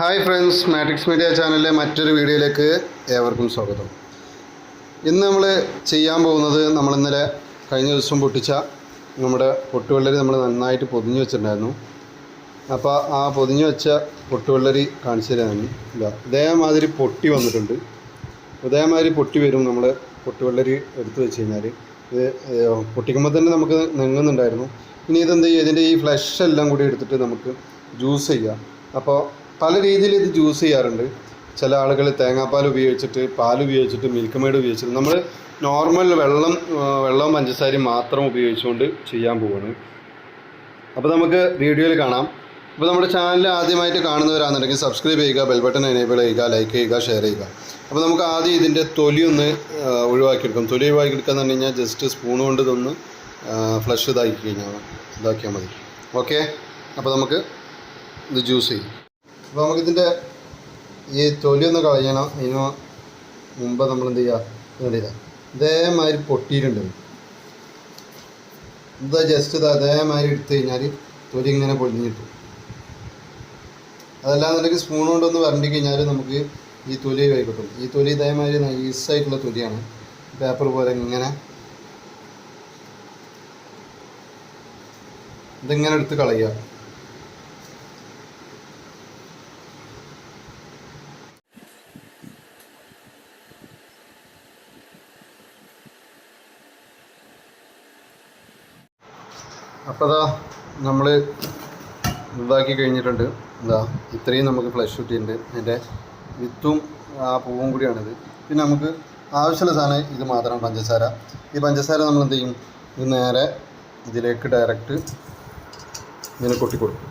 Hi friends matrix media ചാനലിലെ മറ്റൊരു വീഡിയോയിലേക്ക് ഏവർക്കും സ്വാഗതം. ഇന്ന് നമ്മൾ ചെയ്യാൻ പോകുന്നത് നമ്മൾ ഇന്നലെ കഴിഞ്ഞ ദിവസം പൊട്ടിച്ച നമ്മുടെ പൊട്ടുവെള്ളരി നമ്മൾ നന്നായിട്ട് പൊതിഞ്ഞ് വെച്ചിട്ടുണ്ടായിരുന്നു. അപ്പോൾ ആ പൊതിഞ്ഞ് വെച്ച പൊട്ടുവെള്ളരി കാണിച്ചു തരാനും ഇതാ ഇതേമാതിരി പൊട്ടി വന്നിട്ടുണ്ട്. ഇതേമാതിരി പൊട്ടി വരും നമ്മൾ പൊട്ടുവെള്ളരി എടുത്ത് വെച്ച് കഴിഞ്ഞാൽ ഇത് പൊട്ടിക്കുമ്പോൾ തന്നെ നമുക്ക് നെങ്ങുന്നുണ്ടായിരുന്നു. ഇനി ഇതെന്ത് ചെയ്യും? ഇതിന്റെ ഈ ഫ്ലഷ് എല്ലാം കൂടി എടുത്തിട്ട് നമുക്ക് ജ്യൂസ് ചെയ്യാം. അപ്പോൾ പല രീതിയിൽ ഇത് ജ്യൂസ് ചെയ്യാറുണ്ട്. ചില ആളുകൾ തേങ്ങാപ്പാൽ ഉപയോഗിച്ചിട്ട് പാൽ ഉപയോഗിച്ചിട്ട് മിൽക്ക് മെയ്ഡ് ഉപയോഗിച്ചിട്ട്. നമ്മൾ നോർമൽ വെള്ളം വെള്ളവും പഞ്ചസാരയും മാത്രം ഉപയോഗിച്ചുകൊണ്ട് ചെയ്യാൻ പോവാണ്. അപ്പോൾ നമുക്ക് വീഡിയോയിൽ കാണാം. അപ്പോൾ നമ്മുടെ ചാനൽ ആദ്യമായിട്ട് കാണുന്നവരാണെന്നുണ്ടെങ്കിൽ സബ്സ്ക്രൈബ് ചെയ്യുക ബെൽ ബട്ടൺ എനേബിൾ ചെയ്യുക ലൈക്ക് ചെയ്യുക ഷെയർ ചെയ്യുക. അപ്പോൾ നമുക്ക് ആദ്യം ഇതിന്റെ തൊലി ഒന്ന് ഒഴിവാക്കിയെടുക്കാം. തൊലി ഒഴിവാക്കിയെടുക്കുക എന്ന് പറഞ്ഞു കഴിഞ്ഞാൽ ജസ്റ്റ് സ്പൂൺ കൊണ്ട് ഇതൊന്ന് ഫ്ലഷ് ഇതാക്കി കഴിഞ്ഞാൽ ഇതാക്കിയാൽ മതി. ഓക്കെ അപ്പോൾ നമുക്ക് ഇത് ജ്യൂസ് ചെയ്യും. അപ്പോൾ നമുക്കിതിന്റെ ഈ തൊലി ഒന്ന് കളയണം. അതിന് മുമ്പ് നമ്മൾ എന്ത് ചെയ്യുക കണ്ടില്ല ഇതേമാതിരി പൊട്ടിയിട്ടുണ്ട്. എന്താ ജസ്റ്റ് ഇത്? അതേമാതിരി എടുത്തു കഴിഞ്ഞാൽ തൊലി ഇങ്ങനെ പൊളിഞ്ഞിട്ടു അതല്ലാന്നുണ്ടെങ്കിൽ സ്പൂൺ കൊണ്ടൊന്ന് വരണ്ടി കഴിഞ്ഞാൽ നമുക്ക് ഈ തൊലി കൈ കിട്ടും. ഈ തൊലി ഇതേമാതിരി നൈസായിട്ടുള്ള തൊലിയാണ്. പേപ്പർ പോലെ ഇങ്ങനെ ഇതിങ്ങനെ എടുത്ത് കളയുക. അപ്പോൾ അതാ നമ്മൾ ഇതാക്കി കഴിഞ്ഞിട്ടുണ്ട്. എന്താ ഇത്രയും നമുക്ക് ഫ്ലഷ് കിട്ടിയിട്ടുണ്ട് അതിന്റെ വിത്തും ആ പൂവും കൂടിയാണിത്. പിന്നെ നമുക്ക് ആവശ്യമുള്ള സാധനം ഇത് മാത്രമാണ് പഞ്ചസാര. ഈ പഞ്ചസാര നമ്മൾ എന്ത് ചെയ്യും? ഇത് നേരെ ഇതിലേക്ക് ഡയറക്റ്റ് ഇങ്ങനെ കൊട്ടിക്കൊടുക്കും.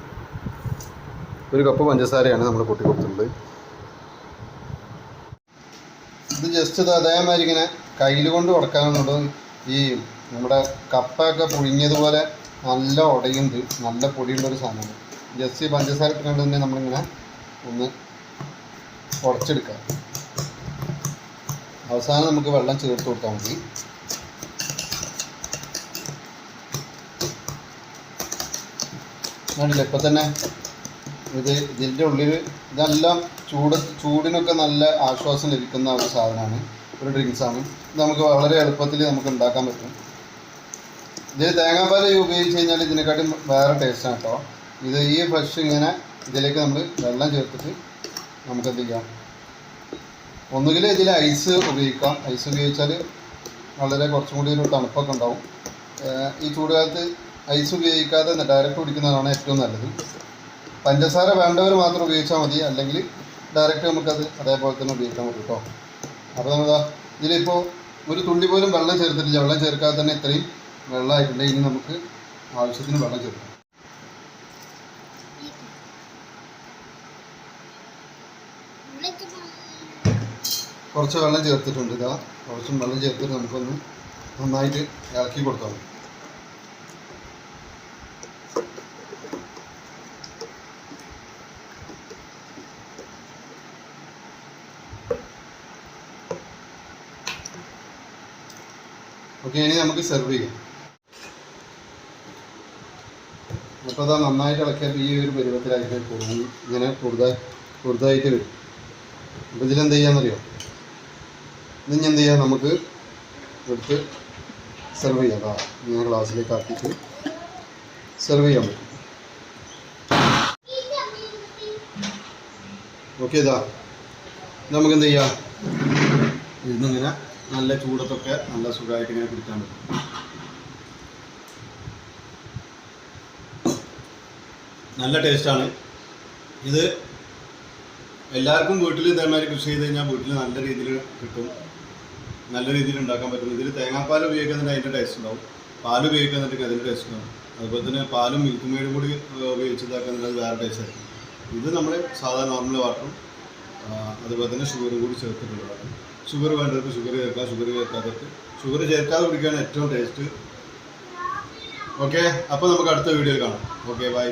ഒരു കപ്പ് പഞ്ചസാരയാണ് നമ്മൾ കൊട്ടിക്കൊടുത്തിട്ടുള്ളത്. ഇത് ജസ്റ്റ് ഇത് അതേമാതിരി ഇങ്ങനെ കയ്യിൽ കൊണ്ട് ഉടക്കാനുള്ളത് ഈ നമ്മുടെ കപ്പയൊക്കെ പുഴുങ്ങിയതുപോലെ നല്ല ഉടയുണ്ട് നല്ല പൊടിയുള്ളൊരു സാധനമാണ്. ജസ്റ്റ് പഞ്ചസാര ഇട്ടുകൊണ്ട് തന്നെ നമ്മളിങ്ങനെ ഒന്ന് ഉടച്ചെടുക്കുക. അവസാനം നമുക്ക് വെള്ളം ചേർത്ത് കൊടുത്താൽ മതി. കണ്ടില്ല ഇപ്പം തന്നെ ഇത് ഇതിന്റെ ഉള്ളിൽ ഇതെല്ലാം ചൂട് ചൂടിനൊക്കെ നല്ല ആശ്വാസം ലഭിക്കുന്ന ഒരു സാധനമാണ്. ഒരു ഡ്രിങ്ക്സാണ്. ഇത് നമുക്ക് വളരെ എളുപ്പത്തിൽ നമുക്ക് ഉണ്ടാക്കാൻ പറ്റും. ഇത് തേങ്ങാപ്പാൽ ഉപയോഗിച്ച് കഴിഞ്ഞാൽ ഇതിനെക്കാട്ടും വേറെ ടേസ്റ്റാണ് കേട്ടോ ഇത് ഈ ഫ്രഷ് ഇങ്ങനെ ഇതിലേക്ക് നമ്മൾ വെള്ളം ചേർത്തിട്ട് നമുക്ക് എന്ത് ചെയ്യാം? ഒന്നുകിൽ ഇതിൽ ഐസ് ഉപയോഗിക്കാം. ഐസ് ഉപയോഗിച്ചാൽ വളരെ കുറച്ചും കൂടി ഒരു തണുപ്പൊക്കെ ഉണ്ടാവും. ഈ ചൂടുകാലത്ത് ഐസ് ഉപയോഗിക്കാതെ ഡയറക്റ്റ് കുടിക്കുന്നതാണ് ഏറ്റവും നല്ലത്. പഞ്ചസാര വേണ്ടവർ മാത്രം ഉപയോഗിച്ചാൽ മതി. അല്ലെങ്കിൽ ഡയറക്റ്റ് നമുക്കത് അതേപോലെ തന്നെ ഉപയോഗിക്കാൻ പറ്റും കേട്ടോ അപ്പോൾ നമ്മൾ ഇതിലിപ്പോൾ ഒരു തുള്ളി പോലും വെള്ളം ചേർത്തിട്ടില്ല. വെള്ളം ചേർക്കാതെ തന്നെ ഇത്രയും വെള്ളമായിട്ടുണ്ട് ഇനി നമുക്ക് ആവശ്യത്തിന് വെള്ളം ചേർക്കാം. കുറച്ച് വെള്ളം ചേർത്തിട്ടുണ്ട് ഇതാ. കുറച്ചും വെള്ളം ചേർത്തിട്ട് നമുക്കൊന്ന് നന്നായിട്ട് ഇളക്കി മതി ഓക്കെ ഇനി നമുക്ക് സെർവ് ചെയ്യാം. അപ്പോൾ അതാ നന്നായിട്ട് ഇളക്കിയപ്പോൾ ഈ ഒരു പരുവത്തിലായിട്ട് കുറുങ്ങി ഇങ്ങനെ കൂടുതൽ കൂടുതലായിട്ട് വരും. അപ്പോൾ ഇതിലെന്ത് ചെയ്യാമെന്നറിയോ ഇതിന് എന്ത് ചെയ്യാം? നമുക്ക് എടുത്ത് സെർവ് ചെയ്യാം. അതാ ഇങ്ങനെ ഗ്ലാസ്സിലേക്ക് ആക്കിയിട്ട് സെർവ് ചെയ്യാൻ പറ്റും. ഓക്കെ ഇതാ. നമുക്ക് എന്ത് ചെയ്യാം? ഇന്നിങ്ങനെ നല്ല ചൂടത്തൊക്കെ നല്ല സുഖമായിട്ട് ഇങ്ങനെ കുടിക്കാൻ പറ്റും. നല്ല ടേസ്റ്റാണ്. ഇത് എല്ലാവർക്കും വീട്ടിൽ ഇതേമാതിരി കൃഷി ചെയ്ത് കഴിഞ്ഞാൽ വീട്ടിൽ നല്ല രീതിയിൽ കിട്ടും. നല്ല രീതിയിൽ ഉണ്ടാക്കാൻ പറ്റും. ഇതിൽ തേങ്ങാപ്പാൽ ഉപയോഗിക്കുന്നുണ്ടെങ്കിൽ അതിന്റെ ടേസ്റ്റ് ഉണ്ടാവും. പാൽ ഉപയോഗിക്കുന്നുണ്ടെങ്കിൽ അതിന്റെ ടേസ്റ്റ് ഉണ്ടാവും. അതുപോലെ തന്നെ പാലും മിൽക്ക് മെയ്ഡും കൂടി ഏഹ്, ഉപയോഗിച്ച് ഇതാക്കുന്നുണ്ടെങ്കിൽ അത് വേറെ ടേസ്റ്റ് ആയിരിക്കും. ഇത് നമ്മൾ സാധാരണ നോർമൽ വാട്ടറും അതുപോലെ തന്നെ ഷുഗറും കൂടി ചേർത്തിട്ടുള്ളതാണ് ഷുഗർ വേണ്ടവർക്ക് ഷുഗർ ചേർക്കാം ഷുഗർ ചേർക്കാത്തവർക്ക് ഷുഗർ ചേർക്കാതെ കുടിക്കുകയാണ് ഏറ്റവും ടേസ്റ്റ് ഓക്കെ അപ്പോൾ നമുക്ക് അടുത്ത വീഡിയോയിൽ കാണാം. Okay bye